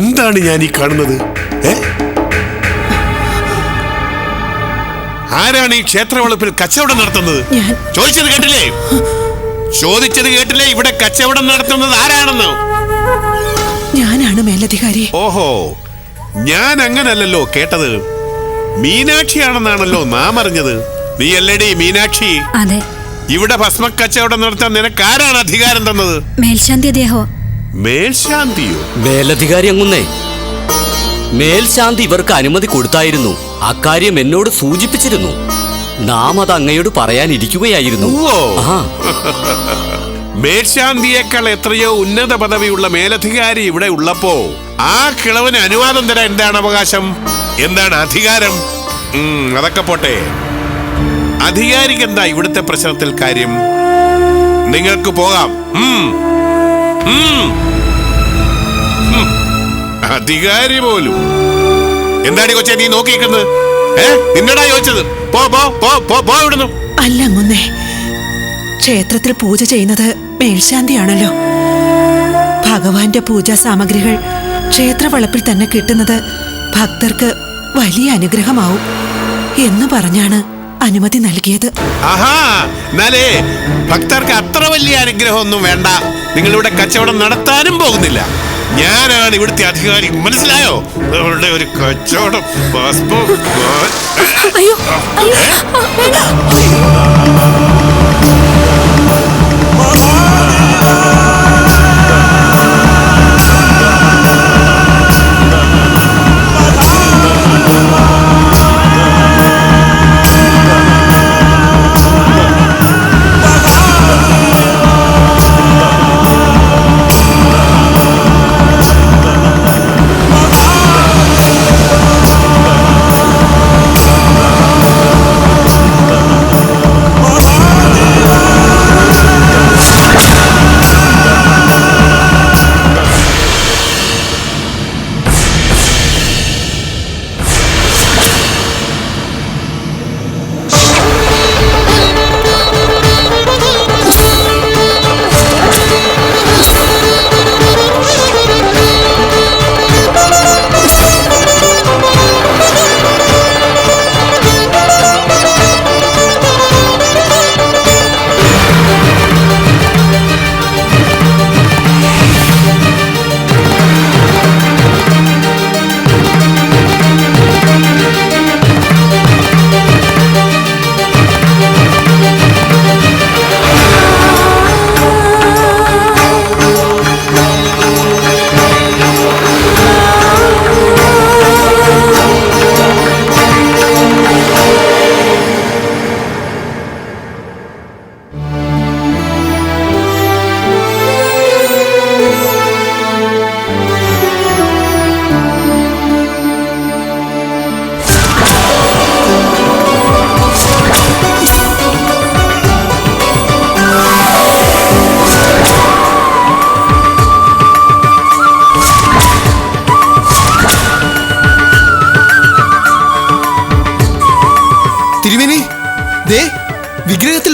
എന്താണ് ഞാൻ ഈ കാണുന്നത്? ഏ? ആരാണ് ഈ ക്ഷേത്രവളപ്പിൽ കച്ചവടം നടത്തുന്നത്? ചോദിച്ചത് കേട്ടില്ലേ? ചോദിച്ചത് കേട്ടില്ലേ? ഇവിടെ കച്ചവടം നടത്തുന്നത് ആരാണെന്ന്? ഞാനാണ് മേലധികാരി ഓഹോ ഞാൻ അങ്ങനല്ലല്ലോ കേട്ടത്. മീനാക്ഷിയാണെന്നാണല്ലോ നാം അറിഞ്ഞത്. നീ അല്ലേടി മീനാക്ഷി? അതെ. ഇവിടെ ഭസ്മ കച്ചവടം നടത്താൻ നിനക്ക് ആരാണ് അധികാരം തന്നത്? മേൽശാന്തി അദ്ദേഹോ. മേൽശാന്തിയോ? മേലധികാരി അങ്ങുന്നേ. മേൽശാന്തി ഇവർക്ക് അനുമതി കൊടുത്തായിരുന്നു. അക്കാര്യം എന്നോട് സൂചിപ്പിച്ചിരുന്നു. നാം അത് അങ്ങയോട് പറയാനിരിക്കുകയായിരുന്നു. മേൽശാന്തിയേക്കാൾ എത്രയോ ഉന്നത പദവിയുള്ള മേലധികാരി ഇവിടെ ഉള്ളപ്പോ ആ കിളവന് അനുവാദം തരാൻ എന്താണ് അവകാശം? എന്താണ് അധികാരം? അതൊക്കെ പോട്ടെ. അധികാരിക്ക് എന്താ ഇവിടുത്തെ പ്രശ്നത്തിൽ കാര്യം? നിങ്ങൾക്ക് പോകാം. അധികാരി പോലും. എന്താണ് കൊച്ചെ നീ നോക്കിയിരിക്കുന്നത്? ഏ? നിന്നടാ ചോദിച്ചത്. പോ പോ പോ പോ പോ ഇവിടുന്ന്. അല്ല അങ്ങുന്നേ. ക്ഷേത്രത്തിൽ പൂജ ചെയ്യുന്നത് മേൽശാന്തിയാണല്ലോ. ഭഗവാന്റെ പൂജാ സാമഗ്രികൾ ക്ഷേത്രവളപ്പിൽ തന്നെ കിട്ടുന്നത് ഭക്തർക്ക് വലിയ അനുഗ്രഹമാവും എന്ന് പറഞ്ഞാണ് അനുമതി നൽകിയത്. ആഹാ എന്നാലേ ഭക്തർക്ക് അത്ര വലിയ അനുഗ്രഹമൊന്നും വേണ്ട. നിങ്ങൾ ഇവിടെ കച്ചവടം നടത്താനും പോകുന്നില്ല. ഞാനാണ് ഇവിടുത്തെ അധികാരി. മനസ്സിലായോ? അവരുടെ ഒരു കച്ചവടം പാസ്പോർട്ട് അയ്യോ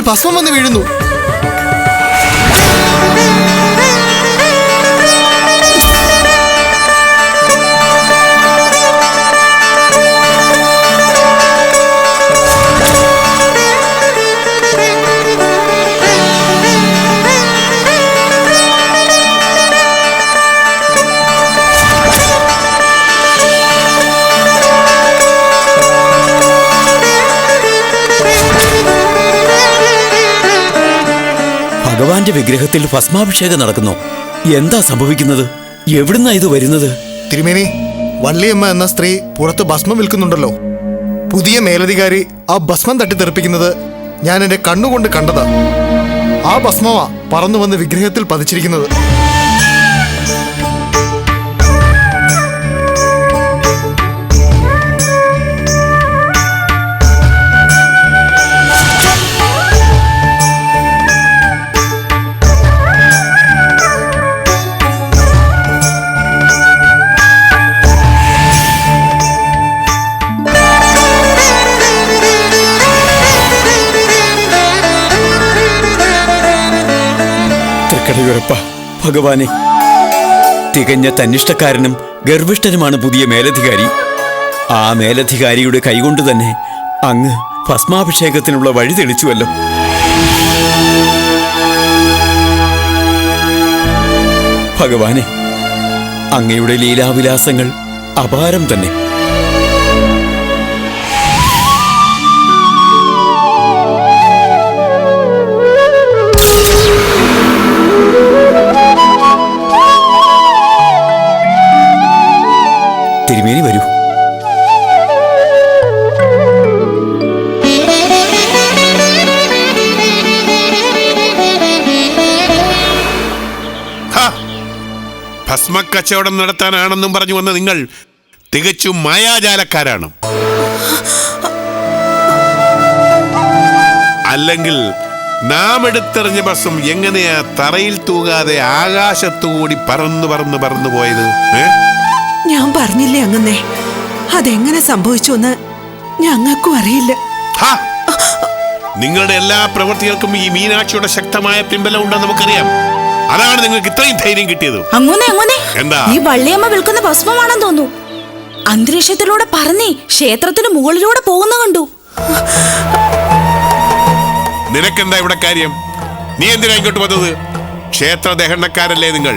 ഭസ്മം വന്ന് വീഴുന്നു. ഭഗവാന്റെ വിഗ്രഹത്തിൽ ഭസ്മാഭിഷേകം നടക്കുന്നു. എന്താ സംഭവിക്കുന്നത്? എവിടുന്നാ ഇത് വരുന്നത്? തിരുമേനി വള്ളിയമ്മ എന്ന സ്ത്രീ പുറത്ത് ഭസ്മം വിൽക്കുന്നുണ്ടല്ലോ. പുതിയ മേലധികാരി ആ ഭസ്മം തട്ടിത്തെറിപ്പിക്കുന്നത് ഞാൻ എന്റെ കണ്ണുകൊണ്ട് കണ്ടതാ. ആ ഭസ്മമാ പറന്നു വന്ന് വിഗ്രഹത്തിൽ പതിച്ചിരിക്കുന്നത്. തൃക്കടയുറപ്പ ഭഗവാനെ. തികഞ്ഞ തന്നിഷ്ടക്കാരനും ഗർഭിഷ്ഠനുമാണ് പുതിയ മേലധികാരി. ആ മേലധികാരിയുടെ കൈകൊണ്ട് തന്നെ അങ്ങ് ഭസ്മാഭിഷേകത്തിനുള്ള വഴി തെളിച്ചുവല്ലോ. ഭഗവാനെ അങ്ങയുടെ ലീലാവിലാസങ്ങൾ അപാരം തന്നെ. തിരുമേനി വരൂ! ഭസ്മക്കച്ചവടം നടത്താനാണെന്നും പറഞ്ഞു വന്ന നിങ്ങൾ തികച്ചും മായാജാലക്കാരാണ് അല്ലെങ്കിൽ നാം എടുത്തെറിഞ്ഞ ഭസ്മം എങ്ങനെയാ തറയിൽ തൂകാതെ ആകാശത്തുകൂടി പറന്നു പറന്ന് പറന്നു പോയത് ഏ? ഞാൻ പറഞ്ഞില്ലേ അങ്ങന്നേ? അതെങ്ങനെ സംഭവിച്ചു എന്ന് ഞങ്ങൾക്കും അറിയില്ല. ഹ! നിങ്ങളുടെ എല്ലാ പ്രവൃത്തികൾക്കും ഈ മീനാക്ഷിയുടെ ശക്തമായ പിൻബലം ഉണ്ടെന്ന് നമുക്കറിയാം. അതാണ് നിങ്ങൾക്ക് ഇത്രയും ധൈര്യം കിട്ടിയത്. അങ്ങനെ അങ്ങനെ എന്താ? ഈ വള്ളിയമ്മ വിൽക്കുന്ന ഭസ്മമാണെന്ന് തോന്നുന്നു. അന്തരീക്ഷത്തിലൂടെ പറഞ്ഞേ ക്ഷേത്രത്തിന് മുകളിലൂടെ പോകുന്ന കണ്ടു. നിനക്കെന്താ ഇവിടെ കാര്യം? നീ എന്തിനാ ഇങ്ങോട്ട് വന്നത്? ക്ഷേത്ര ദേഹണ്ണക്കാരല്ലേ നിങ്ങൾ?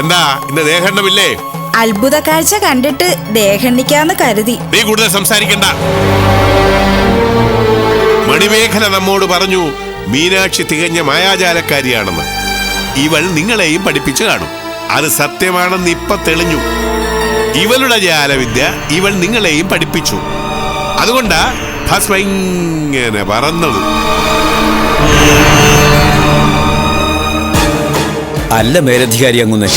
എന്താ ഇന്ന് ദേഹണ്ണമില്ലേ? അത്ഭുത കാഴ്ച കണ്ടിട്ട് ദേഹണ്ണിക്കാന്ന് കരുതി. നീ കൂടുതൽ സംസാരിക്കണ്ട. മണിമേഖല നമ്മോട് പറഞ്ഞു മീനാക്ഷി തികഞ്ഞ മായാജാലക്കാരിയാണെന്ന്. ഇവൾ നിങ്ങളെയും പഠിപ്പിച്ചു കാണും. അത് സത്യമാണെന്ന് ഇപ്പൊ തെളിഞ്ഞു. ഇവളുടെ ജാലവിദ്യ ഇവൾ നിങ്ങളെയും പഠിപ്പിച്ചു. അതുകൊണ്ടാ ഭസ്മ ഇങ്ങനെ പറന്നത്. അല്ല മേലധികാരി അങ്ങുന്നേ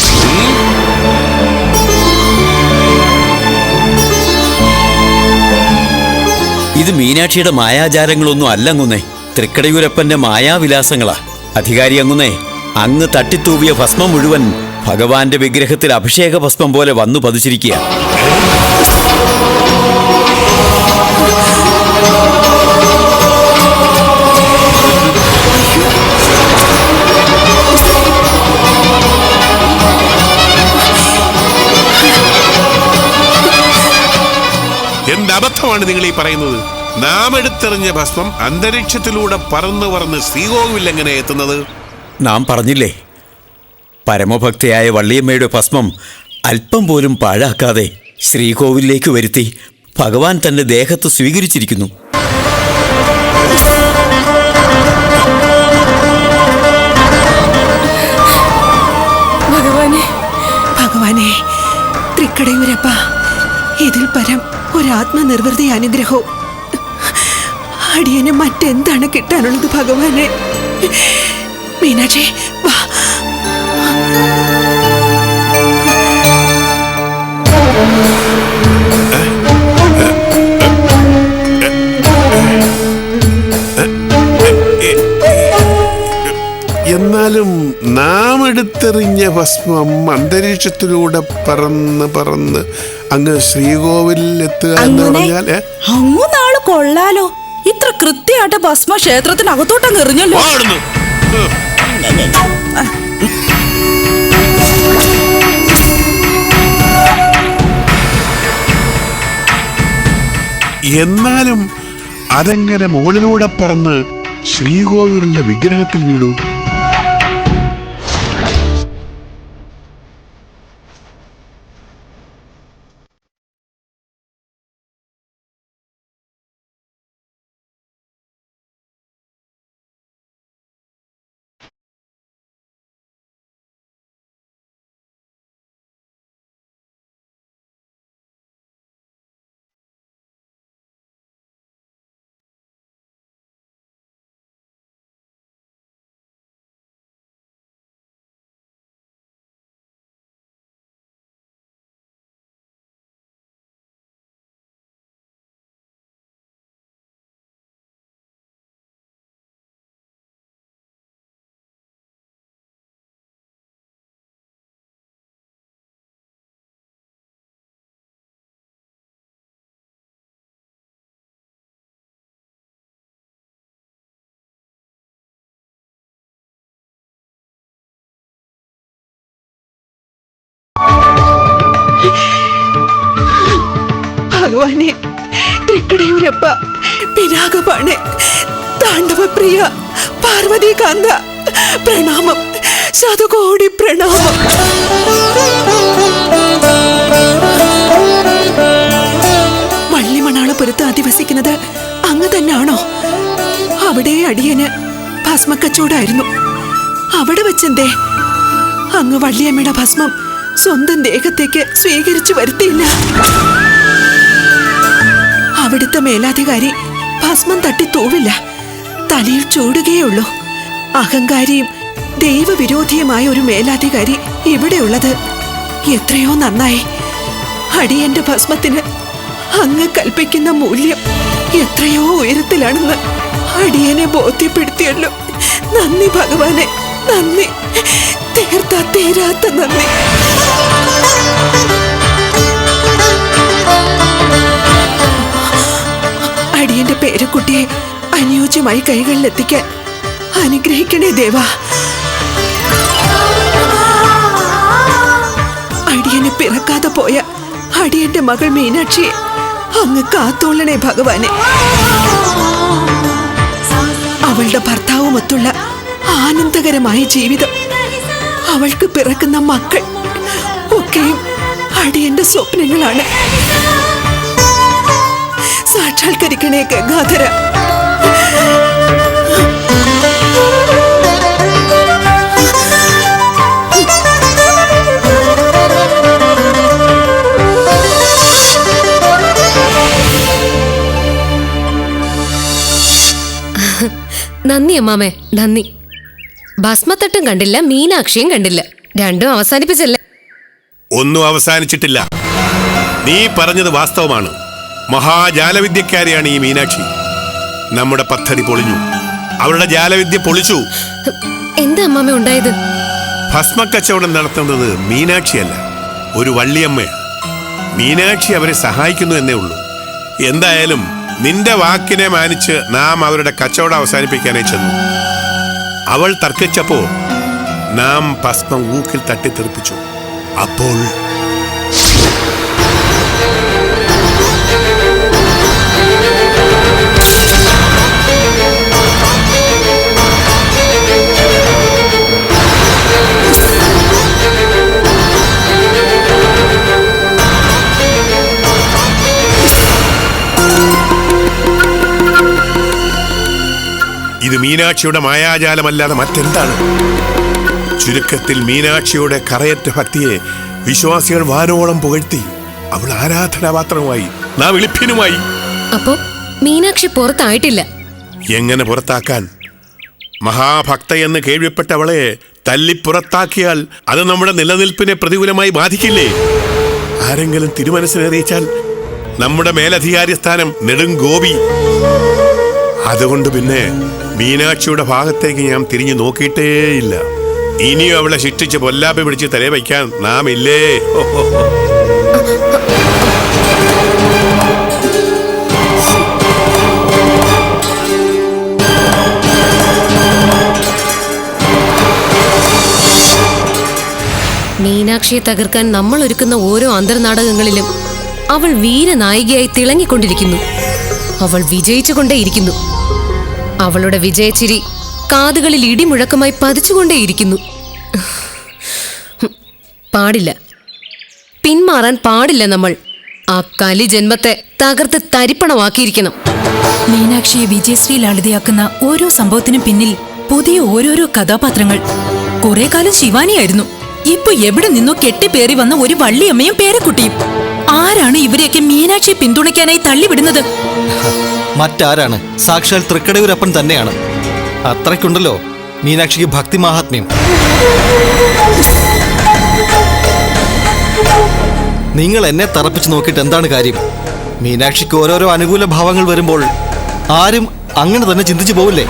മീനാക്ഷിയുടെ മായാചാരങ്ങളൊന്നും അല്ല അങ്ങുന്നേ. തൃക്കടയൂരപ്പന്റെ മായാവിലാസങ്ങളാ. അധികാരി അങ്ങുന്നേ അങ്ങ് തട്ടിത്തൂവിയ ഭസ്മം മുഴുവൻ ഭഗവാന്റെ വിഗ്രഹത്തിൽ അഭിഷേക ഭസ്മം പോലെ വന്നു പതിച്ചിരിക്കുക. എന്ത് അബദ്ധമാണ് നിങ്ങൾ ഈ പറയുന്നത്? നാം എടുത്തെറിഞ്ഞ ഭസ്മം അന്തരീക്ഷത്തിലൂടെ പറന്ന് പറന്ന് ശ്രീകോവിൽ എങ്ങനെ എത്തുന്നത്? നാം പറഞ്ഞില്ലേ പരമഭക്തയായ വള്ളിയമ്മയുടെ ഭസ്മം അല്പം പോലും പാഴാക്കാതെ ശ്രീകോവിലേക്ക് വരുത്തി ഭഗവാൻ തന്റെ ദേഹത്ത് സ്വീകരിച്ചിരിക്കുന്നു. ഭഗവാനെ ഭഗവാനെ തൃക്കടയൂരപ്പ ഇതിൽ പരം ഒരാത്മനിർവൃതി അനുഗ്രഹവും അടിയന് മറ്റെന്താണ് കിട്ടാനുള്ളത് ഭഗവാനെ? മീനാക്ഷി വാ. എന്നാലും നാം എടുത്തെറിഞ്ഞ ഭസ്മം അന്തരീക്ഷത്തിലൂടെ പറന്ന് പറന്ന് അങ്ങ് ശ്രീകോവിലിൽ എത്തുക എന്ന് അങ്ങനെ പറഞ്ഞാൽ? നാൾ കൊള്ളാലോ. ഇത്ര കൃത്യമായിട്ട് ഭസ്മ ക്ഷേത്രത്തിനകത്തോട്ടങ്ങ് എറിഞ്ഞല്ലോ പോ അവിടുന്ന്. ഉം. എന്നാലും അതെങ്ങനെ മുകളിലൂടെ പറന്ന് ശ്രീകോവിലിന്റെ വിഗ്രഹത്തിൽ വീണു ഭഗവാനെ തൃക്കടയൂരപ്പ പിനാകപാണ് താണ്ഡവപ്രിയ പാർവതീകാന്ത പ്രണാമം ശതകോടി പ്രണാമം. വള്ളിമണാളപുരത്ത് അധിവസിക്കുന്നത് അങ്ങ് തന്നെയാണോ അവിടെ അടിയന് ഭസ്മക്കച്ചോടായിരുന്നു. അവിടെ വെച്ചെന്തേ? അങ്ങ് വള്ളിയമ്മയുടെ ഭസ്മം സ്വന്തം ദേഹത്തേക്ക് സ്വീകരിച്ചു വരുത്തിയില്ല. അവിടുത്തെ മേലാധികാരി ഭസ്മം തട്ടി തൂവില്ല. തലയിൽ ചൂടുകയുള്ളൂ അഹങ്കാരിയും ദൈവവിരോധിയുമായ ഒരു മേലാധികാരി ഇവിടെയുള്ളത്. എത്രയോ നന്നായി. അടിയന്റെ ഭസ്മത്തിന് അങ്ങ് കൽപ്പിക്കുന്ന മൂല്യം എത്രയോ ഉയരത്തിലാണെന്ന് അടിയനെ ബോധ്യപ്പെടുത്തിയല്ലോ. നന്ദി ഭഗവാനെ നന്ദി. തീർത്ത തീരാത്ത നന്ദി. അടിയന്റെ പേരക്കുട്ടിയെ അനുയോജ്യമായി കൈകളിലെത്തിക്കാൻ അനുഗ്രഹിക്കണേ ദേവ. അടിയന് പിറക്കാതെ പോയ അടിയന്റെ മകൾ മീനാക്ഷിയെ അങ്ങ് കാത്തോളണേ ഭഗവാനെ. അവളുടെ ഭർത്താവുമൊത്തുള്ള ആനന്ദകരമായ ജീവിതം അവൾക്ക് പിറക്കുന്ന മക്കൾ ഒക്കെയും അടിയന്റെ സ്വപ്നങ്ങളാണ്. സാക്ഷാത്കരിക്കണേ ഗംഗാധര നന്ദി അമ്മാമേ നന്ദി. ഭസ്മത്തട്ടും കണ്ടില്ല മീനാക്ഷിയും കണ്ടില്ല. രണ്ടും അവസാനിപ്പിച്ചല്ലേ? ഒന്നും അവസാനിച്ചിട്ടില്ല. നീ പറഞ്ഞത് വാസ്തവമാണ്. മഹാജാലവിദ്യക്കാരിയാണ് ഈ മീനാക്ഷി. നമ്മുടെ പദ്ധതി പൊളിഞ്ഞു. അവരുടെ ജാലവിദ്യ പൊളിച്ചു. എന്താ ഭസ്മ ഉണ്ടായത്? ഭസ്മക്കച്ചവടം നടത്തുന്നത് മീനാക്ഷിയല്ല ഒരു വള്ളിയമ്മയാണ്. മീനാക്ഷി അവരെ സഹായിക്കുന്നു എന്നേ ഉള്ളൂ. എന്തായാലും നിന്റെ വാക്കിനെ മാനിച്ച് നാം അവരുടെ കച്ചവടം അവസാനിപ്പിക്കാനേ ചെന്നു. അവൾ തർക്കിച്ചപ്പോൾ നാം ഭസ്മം ഊക്കിൽ തട്ടിത്തെറിപ്പിച്ചു. അപ്പോൾ ഇത് മീനാക്ഷിയുടെ മായാജാലമല്ലാതെ മറ്റെന്താണ്? ചുരുക്കത്തിൽ മീനാക്ഷിയുടെ കറയറ്റ ഭക്തിയെ വിശ്വാസികൾ വാനോളം പുകഴ്ത്തി അവൾ ആരാധനാപാത്രമായി നാം എളിപ്യനുമായി അപ്പോ മീനാക്ഷി പുറത്തായിട്ടില്ല. എങ്ങനെ പുറത്താക്കാൻ? മഹാഭക്തയെന്ന് കേൾവിപ്പെട്ടവളെ തല്ലിപ്പുറത്താക്കിയാൽ അത് നമ്മുടെ നിലനിൽപ്പിനെ പ്രതികൂലമായി ബാധിക്കില്ലേ? ആരെങ്കിലും തിരുമനസ്സിനറിയിച്ചാൽ നമ്മുടെ മേലധികാരി സ്ഥാനം നെടുങ്കോപി അതുകൊണ്ട് പിന്നെ മീനാക്ഷിയുടെ ഭാഗത്തേക്ക് ഞാൻ തിരിഞ്ഞു നോക്കിയിട്ടേയില്ല ഇനിയും അവളെ ശിക്ഷിച്ച് പൊല്ലാപ്പി പിടിച്ച് തലേ വയ്ക്കാൻ നാം ഇല്ലേ. മീനാക്ഷിയെ തകർക്കാൻ നമ്മൾ ഒരുക്കുന്ന ഓരോ അന്തർനാടകങ്ങളിലും അവൾ വീരനായികയായി തിളങ്ങിക്കൊണ്ടിരിക്കുന്നു. അവൾ വിജയിച്ചുകൊണ്ടേയിരിക്കുന്നു. അവളുടെ വിജയച്ചിരി കാതുകളിൽ ഇടിമുഴക്കമായി പതിച്ചുകൊണ്ടേയിരിക്കുന്നു. പാടില്ല. പിന്മാറാൻ പാടില്ല നമ്മൾ. ആ കലി ജന്മത്തെ തകർത്ത് തരിപ്പണമാക്കിയിരിക്കണം. മീനാക്ഷിയെ വിജയശ്രീ ലളിതയാക്കുന്ന ഓരോ സംഭവത്തിനും പിന്നിൽ പുതിയ ഓരോരോ കഥാപാത്രങ്ങൾ. കുറെ കാലം ശിവാനിയായിരുന്നു. ഇപ്പൊ എവിടെ നിന്നോ കെട്ടിപ്പേറി വന്ന ഒരു വള്ളിയമ്മയും പേരക്കുട്ടിയും. ആരാണ് ഇവരെയൊക്കെ മീനാക്ഷിയെ പിന്തുണയ്ക്കാനായി തള്ളിവിടുന്നത്? മറ്റാരാണ്? സാക്ഷാൽ തൃക്കടയൂരപ്പൻ തന്നെയാണ്. അത്രയ്ക്കുണ്ടല്ലോ മീനാക്ഷിക്ക് ഭക്തി മാഹാത്മ്യം. നിങ്ങൾ എന്നെ തറപ്പിച്ച് നോക്കിയിട്ട് എന്താണ് കാര്യം? മീനാക്ഷിക്ക് ഓരോരോ അനുകൂല ഭാവങ്ങൾ വരുമ്പോൾ ആരും അങ്ങനെ തന്നെ ചിന്തിച്ചു പോവില്ലേ?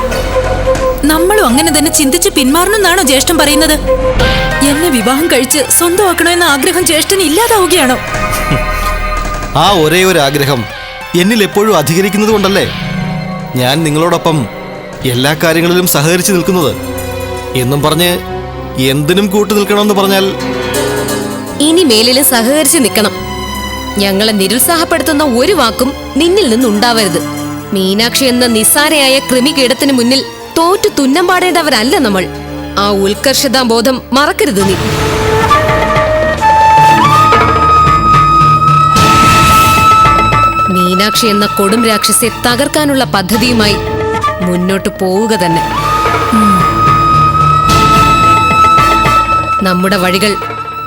നമ്മളും അങ്ങനെ തന്നെ ചിന്തിച്ച് പിന്മാറണമെന്നാണോ ജ്യേഷ്ഠൻ പറയുന്നത്? എന്നെ വിവാഹം കഴിച്ച് സ്വന്തമാക്കണമെന്ന ആഗ്രഹം ജ്യേഷ്ഠന് ഇല്ലാതാവുകയാണോ? ആ ഒരേ ഒരു ആഗ്രഹം എന്നിൽ എപ്പോഴും അധികരിക്കുന്നതുകൊണ്ടല്ലേ ഞാൻ നിങ്ങളോടൊപ്പം എല്ലാ കാര്യങ്ങളിലും സഹകരിച്ച് നിൽക്കുന്നത്. എന്നും പറഞ്ഞ് എന്തിനും കൂട്ടു നിൽക്കണമെന്ന് പറഞ്ഞാൽ ഇനി മേലിൽ സഹകരിച്ച് നിൽക്കണം. ഞങ്ങളെ നിരുത്സാഹപ്പെടുത്തുന്ന ഒരു വാക്കും നിന്നിൽ നിന്നുണ്ടാവരുത്. മീനാക്ഷി എന്ന നിസ്സാരയായ കൃമികീടത്തിന് മുന്നിൽ തോറ്റു തുന്നം പാടേണ്ടവരല്ല നമ്മൾ. ആ ഉത്കർഷതാ ബോധം മറക്കരുത് നീ. മീനാക്ഷി എന്ന കൊടും രാക്ഷസെ തകർക്കാനുള്ള പദ്ധതിയുമായി മുന്നോട്ട് പോവുക തന്നെ. നമ്മുടെ വഴികൾ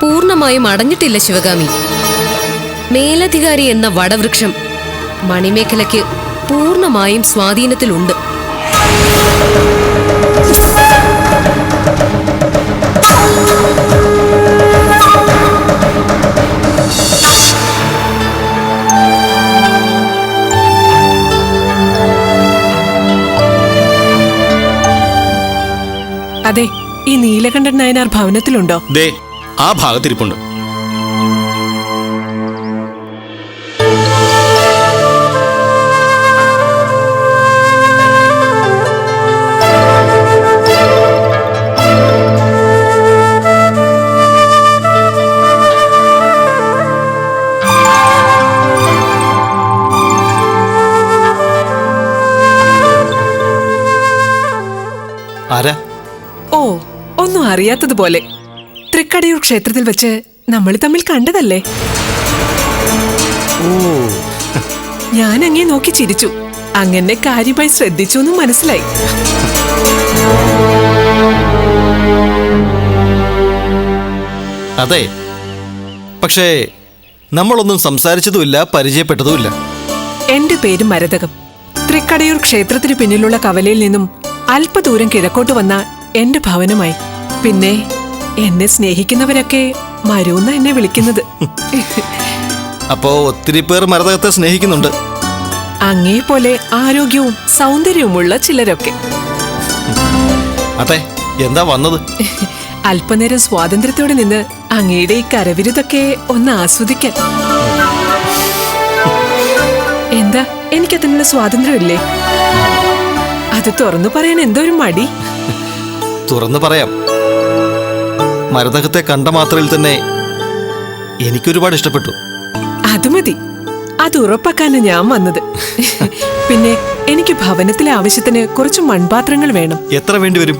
പൂർണമായും അടഞ്ഞിട്ടില്ല ശിവഗാമി. മേലധികാരി എന്ന വടവൃക്ഷം മണിമേഖലയ്ക്ക് പൂർണമായും സ്വാധീനത്തിലുണ്ട്. അതെ ഈ നീലകണ്ഠൻ നായനാർ ഭവനത്തിലുണ്ടോ? ദേ ആ ഭാഗത്തിരിപ്പുണ്ട്. അറിയാത്തതുപോലെ തൃക്കടയൂർ ക്ഷേത്രത്തിൽ വെച്ച് നമ്മൾ തമ്മിൽ കണ്ടതല്ലേ? ഞാൻ അങ്ങേ നോക്കി ചിരിച്ചു. അങ്ങനെ കാര്യമായി ശ്രദ്ധിച്ചു എന്നും മനസ്സിലായി. അതെ. പക്ഷേ നമ്മളൊന്നും സംസാരിച്ചതുമില്ല പരിചയപ്പെട്ടതുമില്ല. എന്റെ പേര് മരതകം. തൃക്കടയൂർ ക്ഷേത്രത്തിന് പിന്നിലുള്ള കവലയിൽ നിന്നും അല്പദൂരം കിഴക്കോട്ട് വന്ന എന്റെ ഭവനമായി. പിന്നെ എന്നെ സ്നേഹിക്കുന്നവരൊക്കെ മരൂന്ന എന്നെ വിളിക്കുന്നത്. അപ്പോ ഒത്തിരി പേർ മരതകത്തെ സ്നേഹിക്കുന്നുണ്ട്. അങ്ങേ പോലെ ആരോഗ്യവും സൗന്ദര്യവുമുള്ള ചിലരൊക്കെ. അതെ എന്താ വന്നത്? അല്പനേരം സ്വാതന്ത്ര്യത്തോടെ നിന്ന് അങ്ങയുടെ ഈ കരവിരുതൊക്കെ ഒന്ന് ആസ്വദിക്കാൻ. എന്താ എനിക്കതിനുള്ള സ്വാതന്ത്ര്യമില്ലേ? അത് തുറന്നു പറയാൻ എന്തോ ഒരു മടി. തുറന്നു പറയാം. മരതകത്തെ കണ്ട മാത്രയിൽ തന്നെ എനിക്കൊരുപാട് ഇഷ്ടപ്പെട്ടു. അത് മതി. അത് ഉറപ്പാക്കാനാണ് ഞാൻ വന്നത്. പിന്നെ എനിക്ക് ഭവനത്തിലെ ആവശ്യത്തിന് കുറച്ച് മൺപാത്രങ്ങൾ വേണം. എത്ര വേണ്ടി വരും?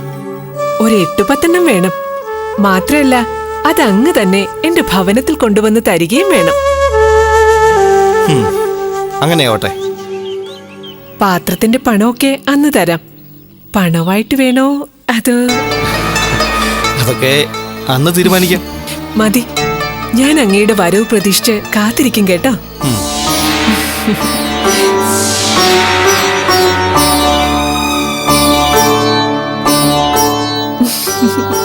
ഒരു എട്ടു പത്തെണ്ണം വേണം. മാത്രമല്ല അത് അങ്ങ് തന്നെ എന്റെ ഭവനത്തിൽ കൊണ്ടുവന്ന് തരികയും വേണം. അങ്ങനെയാവട്ടെ പാത്രത്തിന്റെ പണമൊക്കെ അന്ന് തരാം. പണമായിട്ട് വേണോ അത് അതൊക്കെ അന്ന് തീരുമാനിക്കാം. മതി. ഞാൻ അങ്ങയുടെ വരവ് പ്രതീക്ഷിച്ച് കാത്തിരിക്കും കേട്ടോ.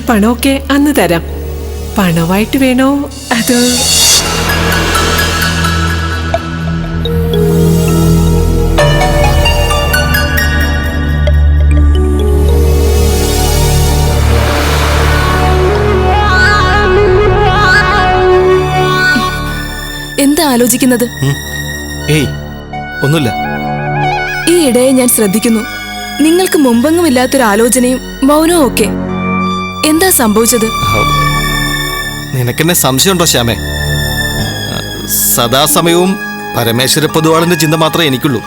പാത്രത്തിന്റെ പണമൊക്കെ അന്ന് തരാം. പണമായിട്ട് വേണോ? അത് എന്താ ആലോചിക്കുന്നത്? ഏയ് ഒന്നുമില്ല. ഈ ഇടയെ ഞാൻ ശ്രദ്ധിക്കുന്നു. നിങ്ങൾക്ക് മുമ്പെങ്ങുമില്ലാത്തൊരു ആലോചനയും മൗനവും ഒക്കെ എന്താ സംഭവിച്ചത്? നിനക്കെന്നെ സംശയമുണ്ടോ ശ്യാമേ? സദാസമയവും പരമേശ്വര പൊതുവാളിന്റെ ചിന്ത മാത്രമേ എനിക്കുള്ളൂ.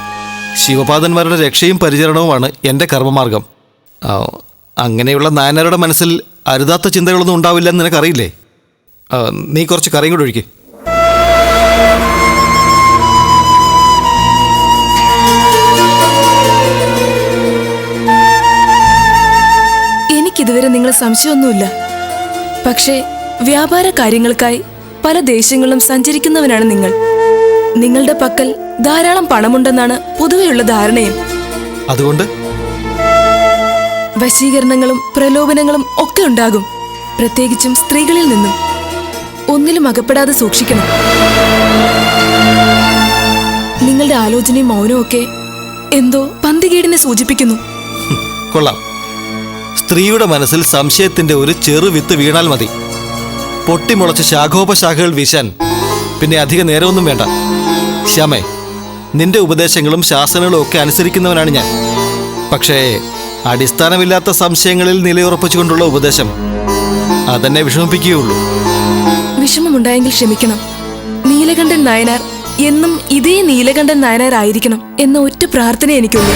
ശിവപാദന്മാരുടെ രക്ഷയും പരിചരണവുമാണ് എന്റെ കർമ്മമാർഗം. അങ്ങനെയുള്ള നായനരുടെ മനസ്സിൽ അരുതാത്ത ചിന്തകളൊന്നും ഉണ്ടാവില്ലെന്ന് നിനക്കറിയില്ലേ? നീ കുറച്ച് കറിയും കൂടെ ഒഴിക്കേ. നിങ്ങളെ സംശയമൊന്നുമില്ല. പക്ഷേ വ്യാപാര കാര്യങ്ങൾക്കായി പല ദേശങ്ങളിലും സഞ്ചരിക്കുന്നവനാണ് നിങ്ങൾ. നിങ്ങളുടെ പക്കൽ ധാരാളം പണമുണ്ടെന്നാണ് പൊതുവെയുള്ള ധാരണയും. അതുകൊണ്ട്? വശീകരണങ്ങളും പ്രലോഭനങ്ങളും ഒക്കെ ഉണ്ടാകും പ്രത്യേകിച്ചും സ്ത്രീകളിൽ നിന്നും. ഒന്നിലും അകപ്പെടാതെ സൂക്ഷിക്കണം. നിങ്ങളുടെ ആലോചനയും മൗനവും ഒക്കെ എന്തോ പന്തികേടിനെ സൂചിപ്പിക്കുന്നു. കൊള്ളാം. സ്ത്രീയുടെ മനസ്സിൽ സംശയത്തിന്റെ ഒരു ചെറുവിത്ത് വീണാൽ മതി. പൊട്ടിമുളച്ച ശാഖോപശാഖകൾ വീശാൻ പിന്നെ അധിക നേരമൊന്നും വേണ്ട. ശ്യാമേ നിന്റെ ഉപദേശങ്ങളും ശാസനകളും ഒക്കെ അനുസരിക്കുന്നവനാണ് ഞാൻ. പക്ഷേ അടിസ്ഥാനമില്ലാത്ത സംശയങ്ങളിൽ നിലയുറപ്പിച്ചുകൊണ്ടുള്ള ഉപദേശം അതെന്നെ വിഷമിപ്പിക്കുകയുള്ളൂ. വിഷമമുണ്ടായെങ്കിൽ ക്ഷമിക്കണം. നീലകണ്ഠൻ നായനാർ എന്നും ഇതേ നീലകണ്ഠൻ നായനാർ ആയിരിക്കണം എന്ന ഒറ്റ പ്രാർത്ഥന എനിക്കുള്ളൂ.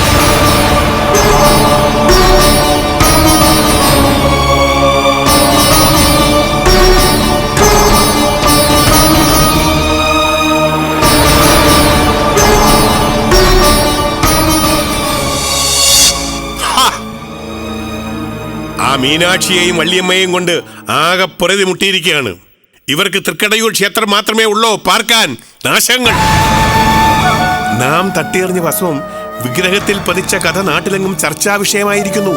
ആ മീനാക്ഷിയെയും വള്ളിയമ്മയെയും കൊണ്ട് ആകെ പുറതി മുട്ടിയിരിക്കുകയാണ്. ഇവർക്ക് തൃക്കടയൂർ ക്ഷേത്രം മാത്രമേ ഉള്ളൂ? പാർക്കാൻ നാശങ്ങൾ. നാം തട്ടിയെറിഞ്ഞ ഭസ്മം വിഗ്രഹത്തിൽ പതിച്ച കഥ നാട്ടിലെങ്ങും ചർച്ചാ വിഷയമായിരിക്കുന്നു.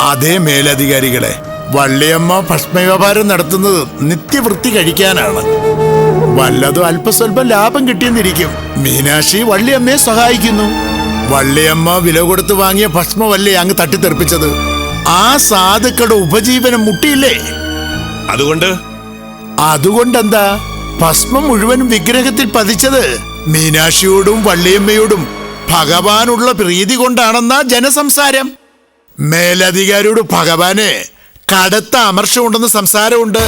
അതേ മേലധികാരികളെ വള്ളിയമ്മ ഭസ്മവ്യാപാരം നടത്തുന്നത് നിത്യവൃത്തി കഴിക്കാനാണ്. വല്ലതും അല്പസ്വല്പം ലാഭം കിട്ടിയെന്നിരിക്കും. മീനാക്ഷി വള്ളിയമ്മയെ സഹായിക്കുന്നു. വള്ളിയമ്മ വില കൊടുത്ത് വാങ്ങിയ ഭസ്മവല്ലേ അങ്ങ് തട്ടിത്തെറിപ്പിച്ചത്? ആ സാധുക്കളുടെ ഉപജീവനം മുട്ടിയില്ലേ? അതുകൊണ്ട്? അതുകൊണ്ടെന്താ? ഭസ്മം മുഴുവനും വിഗ്രഹത്തിൽ പതിച്ചത് മീനാക്ഷിയോടും വള്ളിയമ്മയോടും ഭഗവാനുള്ള പ്രീതി കൊണ്ടാണെന്നാ ജനസംസാരം. മേലധികാരിയോട് ഭഗവാനെ കടുത്ത അമർഷമുണ്ടെന്ന് സംസാരമുണ്ട്.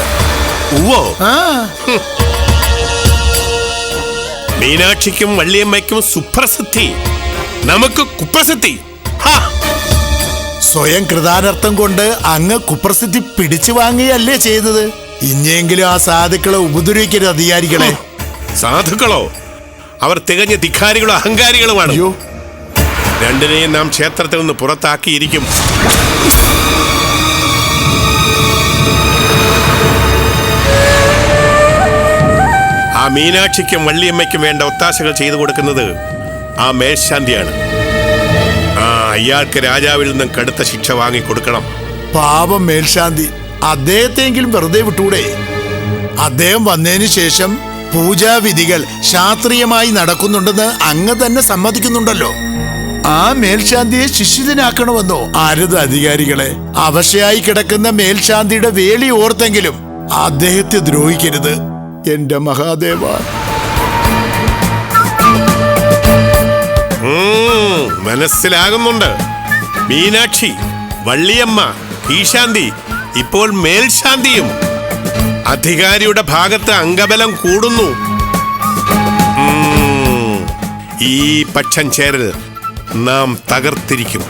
ഉവ്വോ? ആ. മീനാക്ഷിക്കും വള്ളിയമ്മയ്ക്കും സുപ്രസിദ്ധി. നമുക്ക് കുപ്രസിദ്ധി. ഹാ! സ്വയം കൃതാനർത്ഥം കൊണ്ട് അങ്ങ് കുപ്രസിദ്ധി പിടിച്ചു വാങ്ങുകയല്ലേ ചെയ്തത്? ഇനിയെങ്കിലും ആ സാധുക്കളെ ഉപദ്രവിക്കരുത് അധികാരികളെ. സാധുക്കളോ? അവർ തികഞ്ഞ ധിക്കാരികളും അഹങ്കാരികളുമാണ്. അയ്യോ. രണ്ടിനെയും നാം ക്ഷേത്രത്തിൽ നിന്ന് പുറത്താക്കിയിരിക്കും. ആ മീനാക്ഷിക്കും വള്ളിയമ്മയ്ക്കും വേണ്ട ഒത്താശകൾ ചെയ്തു കൊടുക്കുന്നത് ആ മേൽശാന്തിയാണ്. അയാൾക്ക് രാജാവിൽ നിന്നും കടുത്ത ശിക്ഷ വാങ്ങി കൊടുക്കണം. പാപം മേൽശാന്തി. അദ്ദേഹത്തെങ്കിലും വെറുതെ വിട്ടൂടെ? അദ്ദേഹം വന്നതിന് ശേഷം പൂജാവിധികൾ ശാസ്ത്രീയമായി നടക്കുന്നുണ്ടെന്ന് അങ്ങ് തന്നെ സമ്മതിക്കുന്നുണ്ടല്ലോ. ആ മേൽശാന്തിയെ ശിഷ്യനാക്കണമെന്നോ? ആരത് അധികാരികളെ. അവശയായി കിടക്കുന്ന മേൽശാന്തിയുടെ വേലി ഓർത്തെങ്കിലും അദ്ദേഹത്തെ ദ്രോഹിക്കരുത്. എന്റെ മഹാദേവ. മനസ്സിലാകുന്നുണ്ട്. മീനാക്ഷി വള്ളിയമ്മ ഈശാന്തി ഇപ്പോൾ മേൽശാന്തിയും. അധികാരിയുടെ ഭാഗത്ത് അംഗബലം കൂടുന്നു. ഈ പക്ഷം ചേരൽ നാം തകർത്തിരിക്കും.